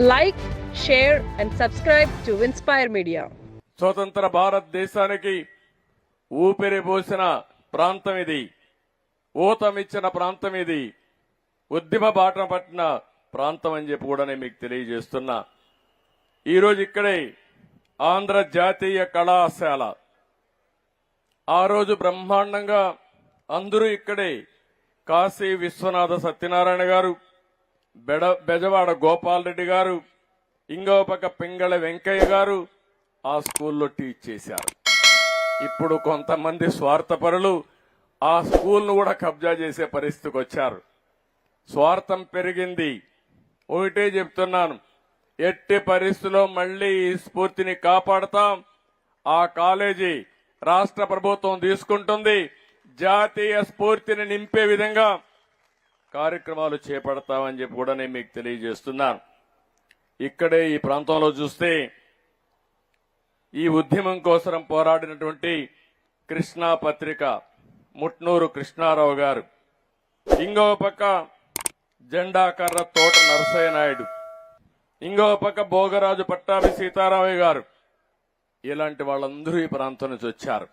Like share and subscribe to inspire media స్వతంత్ర భారతదేశానికి ఊపిరి పోసిన ప్రాంతం ఇది. ఊతమిచ్చిన ప్రాంతం ఇది. ఉద్యమ బాటన పట్టిన ప్రాంతం అని చెప్పి కూడా నేను మీకు తెలియజేస్తున్నా. ఈరోజు ఇక్కడే ఆంధ్ర జాతీయ కళాశాల. ఆ రోజు బ్రహ్మాండంగా అందరూ ఇక్కడే కాశీ విశ్వనాథ సత్యనారాయణ గారు బెడ బెజవాడ గోపాల్ రెడ్డి గారు ఇంకో పక్క పింగళ వెంకయ్య గారు ఆ స్కూల్లో టీచ్ చేశారు. ఇప్పుడు కొంతమంది స్వార్థపరులు ఆ స్కూల్ను కూడా కబ్జా చేసే పరిస్థితికి వచ్చారు. స్వార్థం పెరిగింది. ఒకటే చెప్తున్నాను. ఎట్టి పరిస్థితుల్లో మళ్ళీ ఈ స్ఫూర్తిని కాపాడతాం. ఆ కాలేజీ రాష్ట్ర ప్రభుత్వం తీసుకుంటుంది. జాతీయ స్ఫూర్తిని నింపే విధంగా కార్యక్రమాలు చేపడతామని చెప్పి కూడా నేను మీకు తెలియజేస్తున్నాను. ఇక్కడే ఈ ప్రాంతంలో చూస్తే ఈ ఉద్యమం కోసం పోరాడినటువంటి కృష్ణా పత్రిక ముట్నూరు కృష్ణారావు గారు. ఇంకో పక్క జెండా కర్ర తోట నరసయ్య నాయుడు. ఇంకో పక్క భోగరాజు పట్టాభి సీతారామయ్య గారు. ఇలాంటి వాళ్ళందరూ ఈ ప్రాంతం నుంచి వచ్చారు.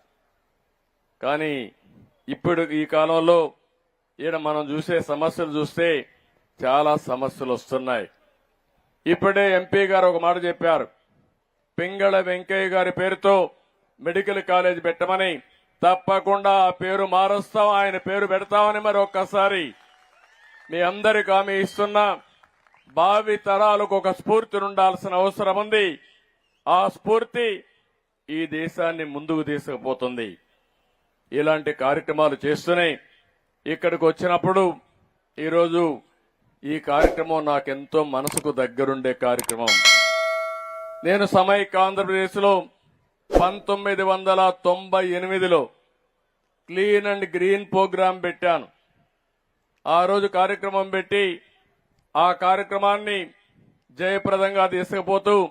కానీ ఇప్పుడు ఈ కాలంలో ఈడ మనం చూసే సమస్యలు చూస్తే చాలా సమస్యలు వస్తున్నాయి. ఇప్పుడే ఎంపీ గారు ఒక మాట చెప్పారు. పింగళ వెంకయ్య గారి పేరుతో మెడికల్ కాలేజ్ పెట్టమని తప్పకుండా ఆ పేరు మారుస్తాం ఆయన పేరు పెడతామని మరి ఒక్కసారి మీ అందరికి హామీ ఇస్తున్నా భావి తరాలకు ఒక స్ఫూర్తి ఉండాల్సిన అవసరం ఉంది. ఆ స్ఫూర్తి ఈ దేశాన్ని ముందుకు తీసుకుపోతుంది. ఇలాంటి కార్యక్రమాలు చేస్తూనే ఇక్కడికి వచ్చినప్పుడు ఈరోజు ఈ కార్యక్రమం నాకెంతో మనసుకు దగ్గరుండే కార్యక్రమం. నేను సమైక్ ఆంధ్రప్రదేశ్లో పంతొమ్మిది వందల తొంభై ఎనిమిదిలో క్లీన్ అండ్ గ్రీన్ ప్రోగ్రాం పెట్టాను. ఆ రోజు కార్యక్రమం పెట్టి ఆ కార్యక్రమాన్ని జయప్రదంగా తీసుకుపోతూ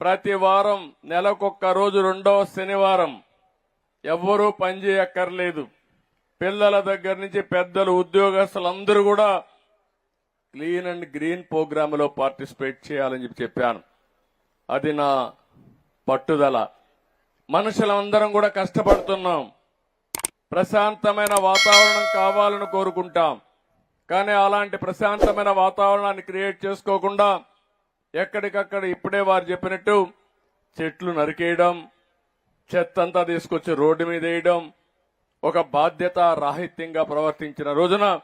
ప్రతి వారం నెలకొక్క రోజు రెండో శనివారం ఎవ్వరూ పనిచేయక్కర్లేదు పిల్లల దగ్గర నుంచి పెద్దలు ఉద్యోగస్తులందరూ కూడా క్లీన్ అండ్ గ్రీన్ ప్రోగ్రామ్లో పార్టిసిపేట్ చేయాలని చెప్పి చెప్పాను. అది నా పట్టుదల. మనుషులందరం కూడా కష్టపడుతున్నాం. ప్రశాంతమైన వాతావరణం కావాలని కోరుకుంటాం. కానీ అలాంటి ప్రశాంతమైన వాతావరణాన్ని క్రియేట్ చేసుకోకుండా ఎక్కడికక్కడ ఇప్పుడే వారు చెప్పినట్టు చెట్లు నరికేయడం చెత్తంతా తీసుకొచ్చి రోడ్డు మీద వేయడం ఒక బాధ్యత రాహిత్యంగా ప్రవర్తించిన రోజున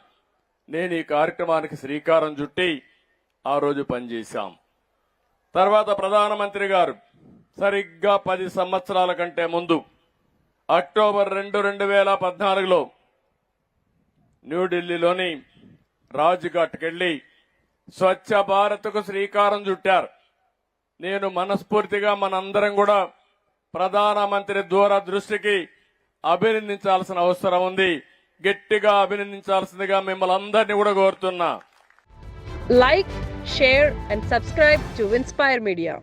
నేను ఈ కార్యక్రమానికి శ్రీకారం చుట్టి ఆ రోజు పనిచేశాం. తర్వాత ప్రధానమంత్రి గారు సరిగ్గా పది సంవత్సరాల కంటే ముందు అక్టోబర్ రెండు రెండు వేల పద్నాలుగులో న్యూఢిల్లీలోని రాజ్ఘాట్కెళ్ళి స్వచ్ఛ భారత్కు శ్రీకారం చుట్టారు. నేను మనస్ఫూర్తిగా మనందరం కూడా ప్రధానమంత్రి దూర దృష్టికి అభినందించాల్సిన అవసరం ఉంది. గట్టిగా అభినందించాల్సిందిగా మిమ్మల్ని అందరినీ కూడా కోరుతున్నా. Like share and subscribe to inspire media